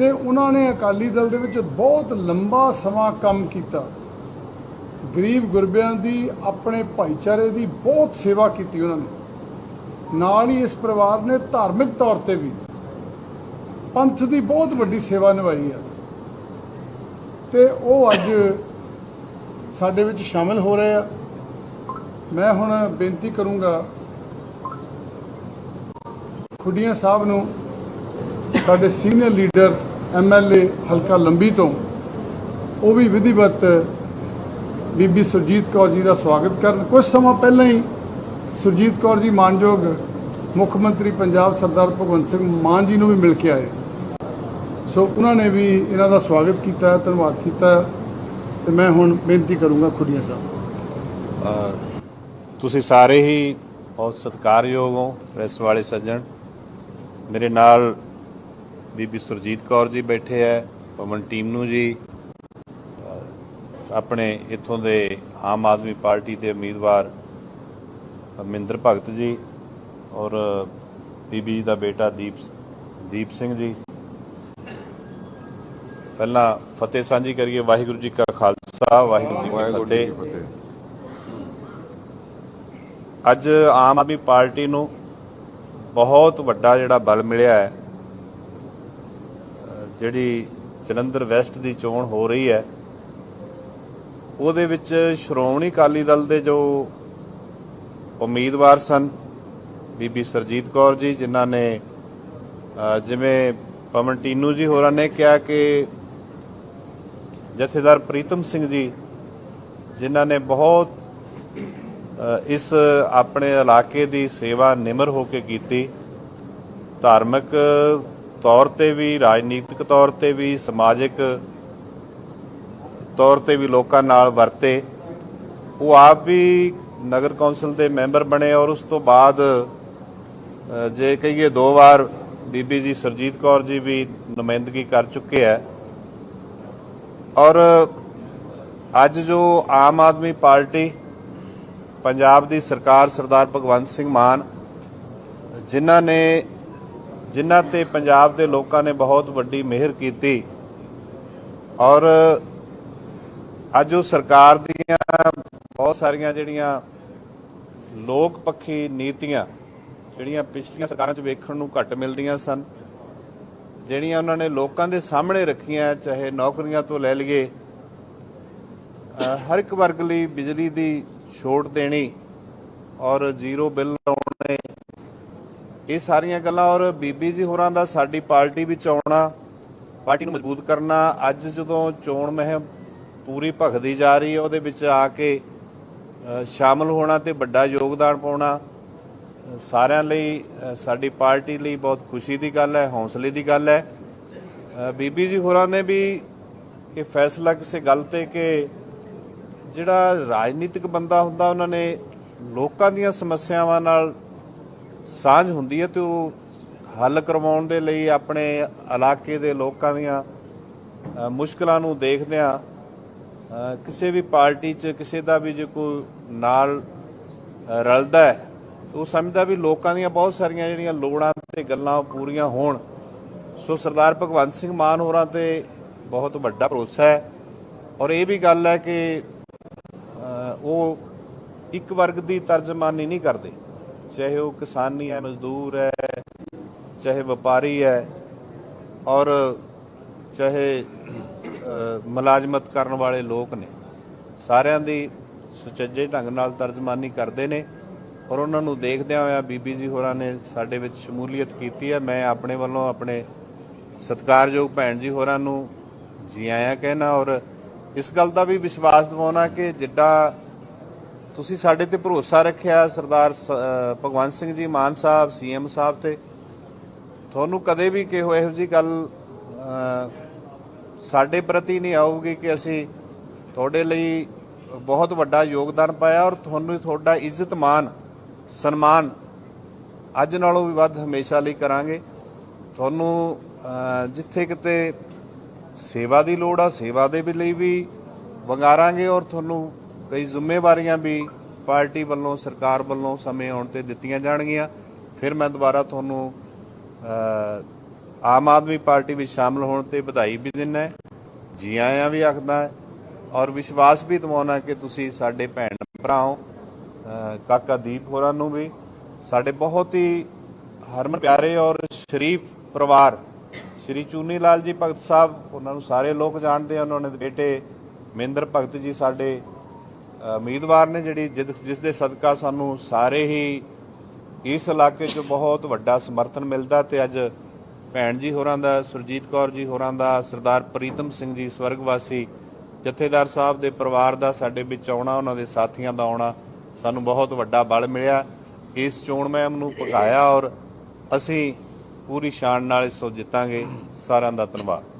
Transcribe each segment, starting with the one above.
ਤੇ ਉਹਨਾਂ ਨੇ ਅਕਾਲੀ ਦਲ ਦੇ ਵਿੱਚ ਬਹੁਤ ਲੰਬਾ ਸਮਾਂ ਕੰਮ ਕੀਤਾ। ਗਰੀਬ ਗੁਰਬਿਆਂ ਦੀ, ਆਪਣੇ ਭਾਈਚਾਰੇ ਦੀ ਬਹੁਤ ਸੇਵਾ ਕੀਤੀ ਉਹਨਾਂ ਨੇ। ਨਾਲ ਹੀ ਇਸ ਪਰਿਵਾਰ ਨੇ ਧਾਰਮਿਕ ਤੌਰ ਤੇ ਵੀ ਪੰਥ ਦੀ ਬਹੁਤ ਵੱਡੀ ਸੇਵਾ ਨਿਭਾਈ ਹੈ। ਤੇ ਉਹ ਅੱਜ ਸਾਡੇ ਵਿੱਚ ਸ਼ਾਮਿਲ ਹੋ ਰਹੇ ਆ। ਮੈਂ ਹੁਣ ਬੇਨਤੀ ਕਰੂੰਗਾ ਖੁੱਡੀਆਂ ਸਾਹਿਬ ਨੂੰ, ਸਾਡੇ ਸੀਨੀਅਰ ਲੀਡਰ ਐਮਐਲਏ ਹਲਕਾ ਲੰਬੀ ਤੋਂ, ਉਹ ਵੀ ਵਿਧੀਵਤ ਬੀਬੀ ਸੁਰਜੀਤ ਕੌਰ ਜੀ ਦਾ ਸਵਾਗਤ ਕਰਨ। ਕੁਝ ਸਮਾਂ ਪਹਿਲਾਂ ਹੀ ਸੁਰਜੀਤ ਕੌਰ ਜੀ ਮਾਨਯੋਗ ਮੁੱਖ ਮੰਤਰੀ ਪੰਜਾਬ ਸਰਦਾਰ ਭਗਵੰਤ ਸਿੰਘ ਮਾਨ ਜੀ ਨੂੰ ਵੀ ਮਿਲ ਕੇ ਆਏ। ਸੋ ਉਹਨਾਂ ਨੇ ਵੀ ਇਹਨਾਂ ਦਾ ਸਵਾਗਤ ਕੀਤਾ, ਧੰਨਵਾਦ ਕੀਤਾ ਹੈ ਤੇ ਮੈਂ ਹੁਣ ਬੇਨਤੀ ਕਰੂੰਗਾ ਖੁੱਡੀਆਂ ਸਾਹਿਬ। ਤੁਸੀਂ ਸਾਰੇ ਹੀ ਬਹੁਤ ਸਤਿਕਾਰਯੋਗ ਹੋ, ਪ੍ਰੈਸ ਵਾਲੇ ਸੱਜਣ। ਮੇਰੇ ਨਾਲ ਬੀਬੀ ਸੁਰਜੀਤ ਕੌਰ ਜੀ ਬੈਠੇ ਹੈ ਪਵਨ ਟੀਮਨੂ ਜੀ ਅ, ਆਪਣੇ ਇੱਥੋਂ ਦੇ ਆਮ ਆਦਮੀ ਪਾਰਟੀ ਦੇ ਉਮੀਦਵਾਰ ਮਹਿੰਦਰ ਭਗਤ ਜੀ ਔਰ ਬੀਬੀ ਜੀ ਦਾ ਬੇਟਾ ਦੀਪ ਦੀਪ ਸਿੰਘ ਜੀ। ਪਹਿਲਾਂ ਫਤਿਹ ਸਾਂਝੀ ਕਰੀਏ ਵਾਹਿਗੁਰੂ ਜੀ ਕਾ ਖਾਲਸਾ ਵਾਹਿਗੁਰੂ ਜੀ ਕੀ ਫਤਿਹ। ਅੱਜ ਆਮ ਆਦਮੀ ਪਾਰਟੀ ਨੂੰ ਬਹੁਤ ਵੱਡਾ ਜਿਹੜਾ ਬਲ ਮਿਲਿਆ ਹੈ ਜਿਹੜੀ ਜਲੰਧਰ ਵੈਸਟ ਦੀ ਚੋਣ ਹੋ ਰਹੀ ਹੈ, ਉਹਦੇ ਵਿੱਚ ਸ਼੍ਰੋਮਣੀ ਅਕਾਲੀ ਦਲ ਦੇ ਜੋ ਉਮੀਦਵਾਰ ਸਨ, ਬੀਬੀ ਸਰਜੀਤ ਕੌਰ ਜੀ, ਜਿਨ੍ਹਾਂ ਨੇ ਜਿਵੇਂ ਪਵਨ ਟੀਨੂ ਜੀ ਹੋਰਾਂ ਨੇ ਕਿਹਾ ਕਿ ਜਥੇਦਾਰ ਪ੍ਰੀਤਮ ਸਿੰਘ ਜੀ, ਜਿਨ੍ਹਾਂ ਨੇ ਬਹੁਤ ਇਸ ਆਪਣੇ ਇਲਾਕੇ ਦੀ ਸੇਵਾ ਨਿਮਰ ਹੋ ਕੇ ਕੀਤੀ, ਧਾਰਮਿਕ ਤੌਰ ਤੇ ਵੀ, ਰਾਜਨੀਤਿਕ ਤੌਰ ਤੇ ਵੀ, ਸਮਾਜਿਕ ਤੌਰ ਤੇ ਵੀ ਲੋਕਾਂ ਨਾਲ ਵਰਤੇ। ਉਹ ਆਪ ਵੀ ਨਗਰ ਕੌਂਸਲ ਦੇ ਮੈਂਬਰ ਬਣੇ ਔਰ ਉਸ ਤੋਂ ਬਾਅਦ ਜੇ ਕਹੀਏ ਦੋ ਵਾਰ ਬੀਬੀ ਜੀ ਸਰਜੀਤ ਕੌਰ ਜੀ ਵੀ ਨੁਮਾਇੰਦਗੀ ਕਰ ਚੁੱਕੇ ਹੈ। ਔਰ ਅੱਜ ਜੋ ਆਮ ਆਦਮੀ ਪਾਰਟੀ ਪੰਜਾਬ ਦੀ ਸਰਕਾਰ ਸਰਦਾਰ ਭਗਵੰਤ ਸਿੰਘ ਮਾਨ, ਜਿਨ੍ਹਾਂ ਨੇ ਜਿਨ੍ਹਾਂ ਤੇ ਪੰਜਾਬ ਦੇ ਲੋਕਾਂ ਨੇ ਬਹੁਤ ਵੱਡੀ ਮਿਹਰ ਕੀਤੀ ਔਰ ਅੱਜ ਉਹ ਸਰਕਾਰ ਦੀਆਂ ਬਹੁਤ ਸਾਰੀਆਂ ਜਿਹੜੀਆਂ ਲੋਕ ਪੱਖੀ ਨੀਤੀਆਂ ਜਿਹੜੀਆਂ ਪਿਛਲੀਆਂ ਸਰਕਾਰਾਂ 'ਚ ਵੇਖਣ ਨੂੰ ਘੱਟ ਮਿਲਦੀਆਂ ਸਨ, ਜਿਹੜੀਆਂ ਉਹਨਾਂ ਨੇ ਲੋਕਾਂ ਦੇ ਸਾਹਮਣੇ ਰੱਖੀਆਂ, ਚਾਹੇ ਨੌਕਰੀਆਂ ਤੋਂ ਲੈ ਲਈਏ ਹਰ ਇੱਕ ਵਰਗ ਲਈ ਬਿਜਲੀ ਦੀ ਛੋਟ ਦੇਣੀ ਔਰ ਜ਼ੀਰੋ ਬਿੱਲ ਲਾਉਣ ਇਹ ਸਾਰੀਆਂ ਗੱਲਾਂ ਔਰ ਬੀਬੀ ਜੀ ਹੋਰਾਂ ਦਾ ਸਾਡੀ ਪਾਰਟੀ ਵਿੱਚ ਆਉਣਾ ਪਾਰਟੀ ਨੂੰ ਮਜ਼ਬੂਤ ਕਰਨਾ ਅੱਜ ਜਦੋਂ ਚੋਣ ਮਹਿਮ ਪੂਰੀ ਭਖਦੀ ਜਾ ਰਹੀ ਹੈ ਉਹਦੇ ਵਿੱਚ ਆ ਕੇ ਅ, ਸ਼ਾਮਲ ਹੋਣਾ ਤੇ ਵੱਡਾ ਯੋਗਦਾਨ ਪਾਉਣਾ ਸਾਰਿਆਂ ਲਈ ਸਾਡੀ ਪਾਰਟੀ ਲਈ ਬਹੁਤ ਖੁਸ਼ੀ ਦੀ ਗੱਲ ਹੈ ਹੌਸਲੇ ਦੀ ਗੱਲ ਹੈ। ਬੀਬੀ ਜੀ ਹੋਰਾਂ ਨੇ ਵੀ ਇਹ ਫੈਸਲਾ ਕਿਸੇ ਗੱਲ ਤੇ ਕਿ ਜਿਹੜਾ ਰਾਜਨੀਤਿਕ ਬੰਦਾ ਹੁੰਦਾ ਉਹਨਾਂ ਨੇ ਲੋਕਾਂ ਦੀਆਂ ਸਮੱਸਿਆਵਾਂ ਨਾਲ ਸਾਂਝ ਹੁੰਦੀ ਹੈ ਤੇ ਉਹ ਹੱਲ ਕਰਵਾਉਣ ਦੇ ਲਈ ਆਪਣੇ ਇਲਾਕੇ ਦੇ ਲੋਕਾਂ ਦੀਆਂ ਮੁਸ਼ਕਲਾਂ ਨੂੰ ਦੇਖਦਿਆਂ ਕਿਸੇ ਵੀ ਪਾਰਟੀ 'ਚ ਕਿਸੇ ਦਾ ਵੀ ਜੇ ਕੋਈ ਨਾਲ ਰਲਦਾ ਹੈ ਉਹ ਸਮਝਦਾ ਵੀ ਲੋਕਾਂ ਦੀਆਂ ਬਹੁਤ ਸਾਰੀਆਂ ਜਿਹੜੀਆਂ ਲੋੜਾਂ ਤੇ ਗੱਲਾਂ ਉਹ ਪੂਰੀਆਂ ਹੋਣ। ਸੋ ਸਰਦਾਰ ਭਗਵੰਤ ਸਿੰਘ ਮਾਨ ਹੋਰਾਂ ਤੇ ਬਹੁਤ ਵੱਡਾ ਭਰੋਸਾ ਹੈ। ਔਰ ਇਹ ਵੀ ਗੱਲ ਹੈ ਕਿ ਉਹ ਇੱਕ ਵਰਗ ਦੀ ਤਰਜਮਾਨੀ ਨਹੀਂ ਕਰਦੇ। ਚਾਹੇ ਉਹ ਕਿਸਾਨੀ ਹੈ ਮਜ਼ਦੂਰ ਹੈ ਚਾਹੇ ਵਪਾਰੀ ਹੈ ਔਰ ਚਾਹੇ ਅ, ਮੁਲਾਜ਼ਮਤ ਕਰਨ ਵਾਲੇ ਲੋਕ ਨੇ ਸਾਰਿਆਂ ਦੀ ਸੁਚੱਜੇ ਢੰਗ ਨਾਲ ਤਰਜਮਾਨੀ ਕਰਦੇ ਨੇ ਔਰ ਉਹਨਾਂ ਨੂੰ ਦੇਖਦਿਆਂ ਹੋਇਆ ਬੀਬੀ ਜੀ ਹੋਰਾਂ ਨੇ ਸਾਡੇ ਵਿੱਚ ਸ਼ਮੂਲੀਅਤ ਕੀਤੀ ਹੈ। ਮੈਂ ਆਪਣੇ ਵੱਲੋਂ ਆਪਣੇ ਸਤਿਕਾਰਯੋਗ ਭੈਣ ਜੀ ਹੋਰਾਂ ਨੂੰ ਜੀ ਆਇਆਂ ਕਹਿਣਾ ਔਰ ਇਸ ਗੱਲ ਦਾ ਵੀ ਵਿਸ਼ਵਾਸ ਦਿਵਾਉਣਾ ਕਿ ਜਿੱਡਾ ਤੁਸੀਂ ਸਾਡੇ ਤੇ ਭਰੋਸਾ ਰੱਖਿਆ ਸਰਦਾਰ ਸ- ਭਗਵੰਤ ਸਿੰਘ ਜੀ, ਮਾਨ ਸਾਹਿਬ ਸੀਐਮ ਸਾਹਿਬ ਤੇ। ਤੁਹਾਨੂੰ ਕਦੇ ਵੀ ਕਿਹੋ ਇਹੋ ਜੀ ਗੱਲ ਸਾਡੇ ਪ੍ਰਤੀ ਨਹੀਂ ਆਊਗੀ ਕਿ ਅਸੀਂ ਤੁਹਾਡੇ ਲਈ ਬਹੁਤ ਵੱਡਾ ਯੋਗਦਾਨ ਪਾਇਆ ਔਰ ਤੁਹਾਨੂੰ ਤੁਹਾਡਾ ਇੱਜ਼ਤ, ਮਾਨ, ਸਨਮਾਨ ਅੱਜ ਨਾਲੋਂ ਵੀ ਵੱਧ ਹਮੇਸ਼ਾ ਲਈ ਕਰਾਂਗੇ। ਤੁਹਾਨੂੰ ਜਿੱਥੇ ਕਿਤੇ ਸੇਵਾ ਦੀ ਲੋੜ ਆ, ਸੇਵਾ ਦੇ ਲਈ ਵੀ ਵੰਗਾਰਾਂਗੇ ਔਰ ਤੁਹਾਨੂੰ ਕਈ ਜ਼ਿੰਮੇਵਾਰੀਆਂ ਵੀ ਪਾਰਟੀ ਵੱਲੋਂ, ਸਰਕਾਰ ਵੱਲੋਂ ਸਮੇਂ ਆਉਣ ਤੇ ਦਿੱਤੀਆਂ ਜਾਣਗੀਆਂ। ਫਿਰ ਮੈਂ ਦੁਬਾਰਾ ਤੁਹਾਨੂੰ ਆਮ ਆਦਮੀ ਪਾਰਟੀ ਵਿੱਚ ਸ਼ਾਮਲ ਹੋਣ ਤੇ ਵਧਾਈ ਵੀ ਦਿੰਦਾ ਹੈ। ਜੀ ਆਇਆਂ ਵੀ ਆਖਦਾ ਔਰ ਵਿਸ਼ਵਾਸ ਵੀ ਦਿਵਾਉਣਾ ਕਿ ਤੁਸੀਂ ਸਾਡੇ ਭੈਣ ਭਰਾਓ ਕਾਕਾ ਦੀਪ ਹੋਰਾਂ ਨੂੰ ਵੀ। ਸਾਡੇ ਬਹੁਤ ਹੀ ਹਰਮਨ ਪਿਆਰੇ ਔਰ ਸ਼ਰੀਫ ਪਰਿਵਾਰ, ਸ਼੍ਰੀ ਚੂਨੀ ਲਾਲ ਜੀ ਭਗਤ ਸਾਹਿਬ, ਉਹਨਾਂ ਨੂੰ ਸਾਰੇ ਲੋਕ ਜਾਣਦੇ ਆ, ਉਹਨਾਂ ਦੇ ਬੇਟੇ ਮਹਿੰਦਰ ਭਗਤ ਜੀ ਸਾਡੇ ਉਮੀਦਵਾਰ ਨੇ ਜਿਹੜੀ ਜਿਦ- ਜਿਸ ਦੇ ਸਦਕਾ ਸਾਨੂੰ ਸਾਰੇ ਹੀ ਇਸ ਇਲਾਕੇ 'ਚ ਬਹੁਤ ਵੱਡਾ ਸਮਰਥਨ ਮਿਲਦਾ ਤੇ ਅੱਜ ਭੈਣ ਜੀ ਹੋਰਾਂ ਦਾ, ਸੁਰਜੀਤ ਕੌਰ ਜੀ ਹੋਰਾਂ ਦਾ, ਸਰਦਾਰ ਪ੍ਰੀਤਮ ਸਿੰਘ ਜੀ ਸਵਰਗਵਾਸੀ, ਜਥੇਦਾਰ ਸਾਹਿਬ ਦੇ ਪਰਿਵਾਰ ਦਾ ਸਾਡੇ ਵਿੱਚ ਆਉਣਾ, ਉਹਨਾਂ ਦੇ ਸਾਥੀਆਂ ਦਾ ਆਉਣਾ, ਸਾਨੂੰ ਬਹੁਤ ਵੱਡਾ ਬਲ ਮਿਲਿਆ। ਇਸ ਚੋਣ ਮਹਿਮ ਨੂੰ ਪਕਾਇਆ ਔਰ ਅਸੀਂ ਪੂਰੀ ਸ਼ਾਨ ਨਾਲ ਇਸ ਤੋਂ ਜਿੱਤਾਂਗੇ। ਸਾਰਿਆਂ ਦਾ ਧੰਨਵਾਦ।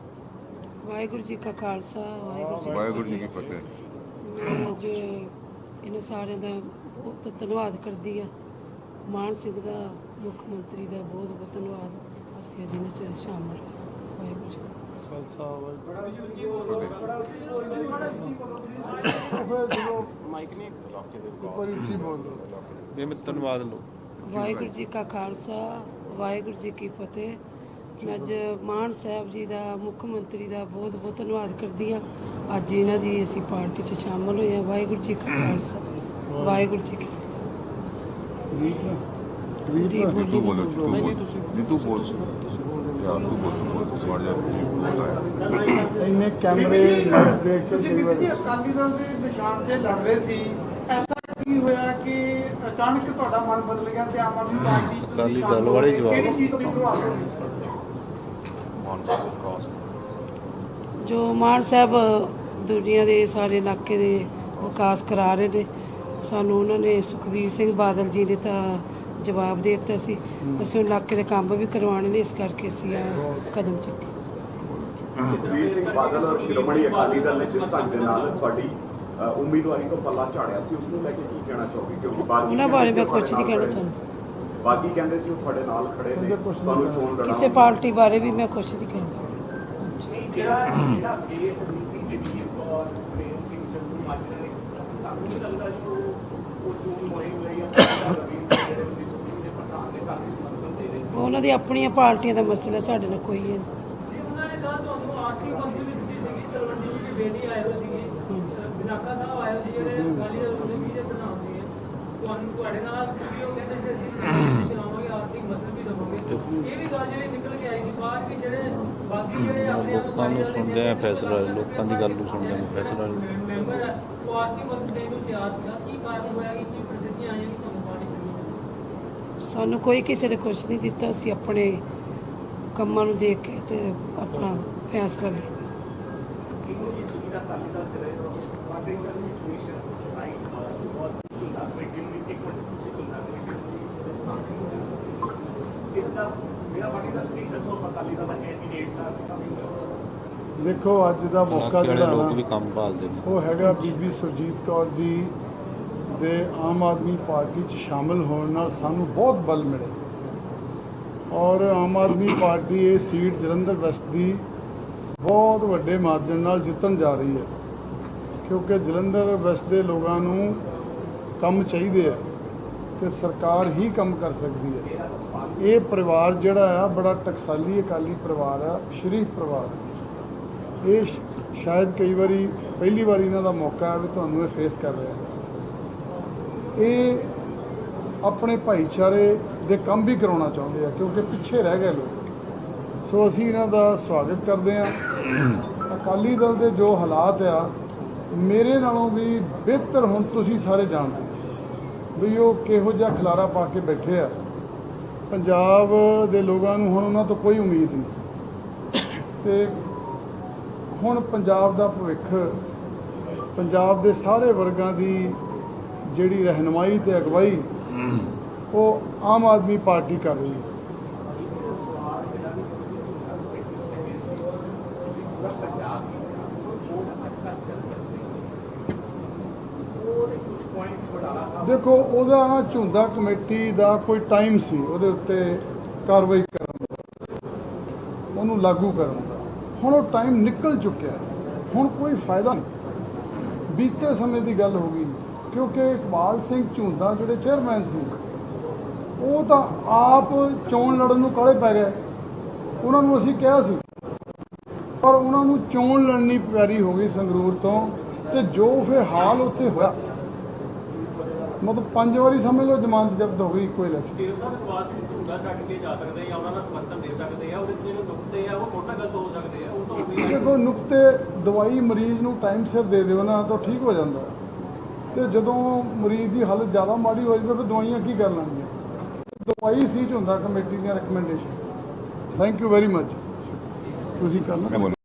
ਵਾਹਿਗੁਰੂ ਜੀ ਕਾ ਖਾਲਸਾ ਵਾਹਿਗੁਰੂ ਜੀ ਵਾਹਿਗੁਰੂ ਜੀ ਕੀ ਫਤਿਹ। ਮੈਂ ਅੱਜ ਇਹਨਾਂ ਸਾਰਿਆਂ ਦਾ ਬਹੁਤ ਧੰਨਵਾਦ ਕਰਦੀ ਆ ਮਾਨ ਸਿੰਘ ਦਾ ਮੁੱਖ ਮੰਤਰੀ ਦਾ ਬਹੁਤ ਬਹੁਤ ਧੰਨਵਾਦ। ਅਸੀਂ ਅੱਜ ਇਹਨਾਂ ਚ ਸ਼ਾਮਲ ਹੋਏ। ਵਾਹਿਗੁਰੂ ਜੀ ਉੱਚੀ ਬੋਲ ਲਓ ਵੀ ਮੈਂ ਧੰਨਵਾਦ ਲਓ ਵਾਹਿਗੁਰੂ ਜੀ ਕਾ ਖਾਲਸਾ ਵਾਹਿਗੁਰੂ ਜੀ ਕੀ ਫਤਿਹ। ਮੈਂ ਅੱਜ ਮਾਨ ਸਾਹਿਬ ਜੀ ਦਾ ਮੁੱਖ ਮੰਤਰੀ ਦਾ ਬਹੁਤ ਬਹੁਤ ਧੰਨਵਾਦ ਕਰਦੀ ਆ ਅੱਜ ਇਹਨਾਂ ਦੀ ਅਸੀਂ ਪਾਰਟੀ 'ਚ ਸ਼ਾਮਲ ਹੋਏ ਆ ਵਾਹਿਗੁਰੂ ਜੀ ਕਾ ਖਾਲਸਾ। ਵਾਹਿਗੁਰੂ ਜੀ ਕੀ ਫਤਿਹ। ਹੈ ਕਰੀਬ ਤੂੰ ਬੋਲ। ਤੂੰ ਬੋਲ ਨਹੀਂ ਤੂੰ ਬੋਲ। ਯਾਰ ਤੂੰ ਬੋਲ ਤੂੰ ਬੋਲ। ਜਾ ਇੰਨੇ ਕੈਮਰੇ ਦੇਖ ਕੇ ਜੀ ਅਕਾਲੀ ਦਲ ਦੇ ਨਿਸ਼ਾਨ ਤੇ ਲੜ ਰਹੇ ਸੀ। ਐਸਾ ਕੀ ਹੋਇਆ ਕਿ ਅਚਾਨਕ ਤੁਹਾਡਾ ਮਨ ਬਦਲ ਗਿਆ ਤੇ ਆਮ ਆਦਮੀ ਪਾਰਟੀ ਚ ਤੁਸੀਂ ਅਕਾਲੀ ਸ਼ਾਮਲ ਦਲ ਵਾਲੇ ਹੋ ਗਏ? ਜਵਾਬ। ਕਿਹੜੀ ਚੀਜ਼ ਤੋਂ ਪ੍ਰਭਾਵਿਤ ਹੋਏ ਜੋ ਮਾਨ ਸਾਹਿਬ ਦੁਨੀਆ ਦੇ ਸਾਰੇ ਇਲਾਕੇ ਦੇ ਵਿਕਾਸ ਕਰਾ ਰਹੇ ਨੇ ਸਾਨੂੰ ਉਹਨਾਂ ਨੇ ਸੁਖਬੀਰ ਸਿੰਘ ਬਾਦਲ ਜੀ ਨੇ ਤਾਂ ਜਵਾਬ ਦੇ ਦਿੱਤਾ ਸੀ। ਅਸੀਂ ਉਹ ਇਲਾਕੇ ਦੇ ਕੰਮ ਵੀ ਕਰਵਾਉਣੇ ਨੇ ਇਸ ਕਰਕੇ ਅਸੀਂ ਆ ਕਦਮ ਚੁੱਕੇ ਸੁਖਬੀਰ ਸਿੰਘ ਬਾਦਲ ਔਰ ਸ਼੍ਰੋਮਣੀ ਅਕਾਲੀ ਦਲ ਨੇ ਜਿਸ ਢੰਗ ਦੇ ਨਾਲ ਤੁਹਾਡੀ ਅ, ਉਮੀਦਵਾਰੀ ਤੋਂ ਪੱਲਾ ਝਾੜਿਆ ਸੀ ਉਸ ਨੂੰ ਲੈ ਕੇ ਕੀ ਕਹਿਣਾ ਚਾਹੋਗੇ? ਕਿਉਂਕਿ ਉਹਨਾਂ ਬਾਰੇ ਮੈਂ ਕੁਝ ਨਹੀਂ ਕਹਿਣਾ ਚਾਹੁੰਦੀ। ਬਾਗੀ ਕਹਿੰਦੇ ਸੀ ਉਹ ਤੁਹਾਡੇ ਨਾਲ ਖੜੇ ਨੇ ਤੁਹਾਨੂੰ ਚੋਣ ਲੜਾਉਣ ਕਿਸੇ ਪਾਰਟੀ ਬਾਰੇ ਵੀ ਮੈਂ ਕੁਝ ਨਹੀਂ ਕਹਿਣਾ ਜਿਹੜਾ ਜਿਹੜਾ ਇਹ ਨੀਤੀ ਔਰ ਪ੍ਰੇਮ ਸਿੰਘ ਸੰਧੂ ਮਾਜਰੇ ਨੇ ਤੁਹਾਨੂੰ ਨਹੀਂ ਲੱਗਦਾ ਕਿ ਉਹ ਉਹ ਚੋਣ ਜਿਹੜੇ ਦੇ ਰਹੇ ਸੀ? ਉਹਨਾਂ ਦੀ ਆਪਣੀਆਂ ਪਾਰਟੀਆਂ ਦਾ ਮਸਲਾ ਸਾਡੇ ਨਾਲ ਕੋਈ ਹੈ ਨਹੀਂ। ਉਹਨਾਂ ਨੇ ਕਹਾ ਤੁਹਾਨੂੰ ਆਖਰੀ ਮੰਜ਼ਿਲ ਵਿੱਚ ਦਿੱਤੀ ਸੀਗੀ ਤਲਵੰਡੀ ਜੀ ਦੀ ਬੇਟੀ ਆਏ ਹੋਏ ਸੀਗੇ ਬਿਨਾਕਾ ਸਾਹਿਬ ਆਏ ਹੋਏ ਸੀ ਜਿਹੜੇ ਅਕਾਲੀ ਦਲ ਦੇ ਵੀ ਦੇ ਪ੍ਰਧਾਨ ਸੀਗੇ ਤੁਹਾਨੂੰ ਤੁਹਾਡੇ ਨਾਲ ਵੀ ਉਹ ਕਹਿੰਦੇ ਸੀ ਅਸੀਂ ਚਲਾਵਾਂਗੇ ਆਰਥਿਕ ਮਦਦ ਵੀ ਦੇਵਾਂਗੇ ਇਹ ਵੀ ਗੱਲ ਜਿਹੜੀ ਨਿਕਲ ਕੇ ਆਈ ਸੀ ਬਾਅਦ ਕਿ ਜਿਹੜੇ ਬਾਕੀ ਜਿਹੜੇ ਆਪਣੇ ਆਪ ਲੋਕਾਂ ਨੂੰ ਸੁਣਦੇ ਆ ਫੈਸਲਾ ਲੋਕਾਂ ਦੀ ਗੱਲ ਨੂੰ ਸੁਣਦੇ ਆ ਫੈਸਲਾ ਮੈਂਬਰ ਹੈ, ਉਹ ਆਰਥਿਕ ਮਦਦ ਦੇਣ ਨੂੰ ਤਿਆਰ ਸੀਗਾ। ਕੀ ਕਾਰਨ ਹੋਇਆ ਕਿ ਕੀ ਪ੍ਰਸਿੱਧੀਆਂ ਆਈਆਂ ਕਿ ਤੁਹਾਨੂੰ ਪਾਣੀ ਚਾਹੀਦੀ ਸਾਨੂੰ ਕੋਈ ਕਿਸੇ ਨੇ ਕੁਝ ਨਹੀਂ ਦਿੱਤਾ। ਅਸੀਂ ਆਪਣੇ ਕੰਮਾਂ ਨੂੰ ਦੇਖ ਕੇ ਤੇ ਆਪਣਾ ਫੈਸਲਾ ਲਿਆ। ਦੇਖੋ ਅੱਜ ਦਾ ਮੌਕਾ ਜਿਹੜਾ ਲੋਕ ਵੀ ਕੰਮ ਭਾਲਦੇ ਨੇ। ਉਹ ਹੈਗਾ ਬੀਬੀ ਸੁਰਜੀਤ ਕੌਰ ਜੀ ਦੇ ਆਮ ਆਦਮੀ ਪਾਰਟੀ 'ਚ ਸ਼ਾਮਲ ਹੋਣ ਨਾਲ ਸਾਨੂੰ ਬਹੁਤ ਬਲ ਮਿਲਿਆ ਔਰ ਆਮ ਆਦਮੀ ਪਾਰਟੀ ਇਹ ਸੀਟ ਜਲੰਧਰ ਵੈਸਟ ਦੀ ਬਹੁਤ ਵੱਡੇ ਮਾਰਜਨ ਨਾਲ ਜਿੱਤਣ ਜਾ ਰਹੀ ਹੈ। ਕਿਉਂਕਿ ਜਲੰਧਰ ਵੈਸਟ ਦੇ ਲੋਕਾਂ ਨੂੰ ਕੰਮ ਚਾਹੀਦੇ ਆ ਤੇ ਸਰਕਾਰ ਹੀ ਕੰਮ ਕਰ ਸਕਦੀ ਹੈ। ਇਹ ਪਰਿਵਾਰ ਜਿਹੜਾ ਆ, ਬੜਾ ਟਕਸਾਲੀ ਅਕਾਲੀ ਪਰਿਵਾਰ ਆ, ਸ਼ਰੀਫ ਪਰਿਵਾਰ। ਇਹ ਸ਼ਾਇਦ ਕਈ ਵਾਰੀ, ਪਹਿਲੀ ਵਾਰੀ ਇਹਨਾਂ ਦਾ ਮੌਕਾ ਹੈ ਵੀ ਤੁਹਾਨੂੰ ਇਹ ਫੇਸ ਕਰ ਰਿਹਾ। ਇਹ ਆਪਣੇ ਭਾਈਚਾਰੇ ਦੇ ਕੰਮ ਵੀ ਕਰਾਉਣਾ ਚਾਹੁੰਦੇ ਆ, ਕਿਉਂਕਿ ਪਿੱਛੇ ਰਹਿ ਗਏ ਲੋਕ। ਸੋ ਅਸੀਂ ਇਹਨਾਂ ਦਾ ਸਵਾਗਤ ਕਰਦੇ ਆ। ਅਕਾਲੀ ਦਲ ਦੇ ਜੋ ਹਾਲਾਤ ਆ, ਮੇਰੇ ਨਾਲੋਂ ਵੀ ਬਿਹਤਰ ਹੁਣ ਤੁਸੀਂ ਸਾਰੇ ਜਾਣਦੇ ਵੀ ਉਹ ਕਿਹੋ ਜਿਹਾ ਖਲਾਰਾ ਪਾ ਕੇ ਬੈਠੇ ਆ। ਪੰਜਾਬ ਦੇ ਲੋਕਾਂ ਨੂੰ ਹੁਣ ਉਹਨਾਂ ਤੋਂ ਕੋਈ ਉਮੀਦ ਨਹੀਂ। ਤੇ ਹੁਣ ਪੰਜਾਬ ਦਾ ਭਵਿੱਖ, ਪੰਜਾਬ ਦੇ ਸਾਰੇ ਵਰਗਾਂ ਦੀ ਜਿਹੜੀ ਰਹਿਨਮਾਈ ਤੇ ਅਗਵਾਈ, ਉਹ ਆਮ ਆਦਮੀ ਪਾਰਟੀ ਕਰ ਰਹੀ ਹੈ। ਦੇਖੋ, ਉਹਦਾ ਨਾ ਝੁੰਦਾ ਕਮੇਟੀ ਦਾ ਕੋਈ ਟਾਈਮ ਸੀ, ਉਹਦੇ ਉੱਤੇ ਕਾਰਵਾਈ ਕਰਨ ਦਾ। ਉਹਨੂੰ ਲਾਗੂ ਕਰਨ ਦਾ। ਹੁਣ ਉਹ ਟਾਈਮ ਨਿਕਲ ਚੁੱਕਿਆ ਹੁਣ ਕੋਈ ਫਾਇਦਾ ਨਹੀਂ। ਬੀਤੇ ਸਮੇਂ ਦੀ ਗੱਲ ਹੋ ਗਈ, ਕਿਉਂਕਿ ਇਕਬਾਲ ਸਿੰਘ ਝੁੰਦਾ ਜਿਹੜੇ ਚੇਅਰਮੈਨ ਸੀ, ਉਹ ਤਾਂ ਆਪ ਚੋਣ ਲੜਨ ਨੂੰ ਕਾਲੇ ਪੈ ਗਏ। ਉਹਨਾਂ ਨੂੰ ਅਸੀਂ ਕਿਹਾ ਸੀ, ਪਰ ਉਹਨਾਂ ਨੂੰ ਚੋਣ ਲੜਨੀ ਪਿਆਰੀ ਹੋ ਗਈ ਸੰਗਰੂਰ ਤੋਂ, ਤੇ ਜੋ ਫਿਰ ਹਾਲ ਉੱਥੇ ਹੋਇਆ ਮਤਲਬ ਪੰਜ ਵਾਰੀ ਸਮਝ ਲਓ ਜ਼ਮਾਨਤ ਜ਼ਬਤ ਹੋ ਗਈ ਇੱਕੋ ਇਲੈਕਸ਼ਨ ਦੇਵ ਸਾਹਿਬ ਬਾਅਦ ਵਿੱਚ ਝੂਠਾ ਛੱਡ ਕੇ ਜਾ ਸਕਦੇ ਜਾਂ ਉਹਨਾਂ ਦਾ ਸਮਰਥਨ ਦੇ ਸਕਦੇ ਆ ਉਹਦੇ ਚ ਜਿਹੜੇ ਨੁਕਤੇ ਆ ਉਹ ਥੋੜਾ ਗਲਤ ਹੋ ਸਕਦੇ ਆ ਉਹ ਤਾਂ ਹੋਈ ਦੇਖੋ ਨੁਕਤੇ ਦਵਾਈ ਮਰੀਜ਼ ਨੂੰ ਟਾਈਮ ਸਿਰ ਦੇ ਦਿਓ ਨਾ ਤਾਂ ਠੀਕ ਹੋ ਜਾਂਦਾ। ਤੇ ਜਦੋਂ ਮਰੀਜ਼ ਦੀ ਹਾਲਤ ਜ਼ਿਆਦਾ ਮਾੜੀ ਹੋ ਜਾਵੇ ਫਿਰ ਦਵਾਈਆਂ ਕੀ ਕਰ ਲੈਣਗੀਆਂ ਦਵਾਈ ਸੀ ਚ ਹੁੰਦਾ ਕਮੇਟੀ ਦੀਆਂ recommendation thank you very much ਤੁਸੀਂ ਕਰਨਾ।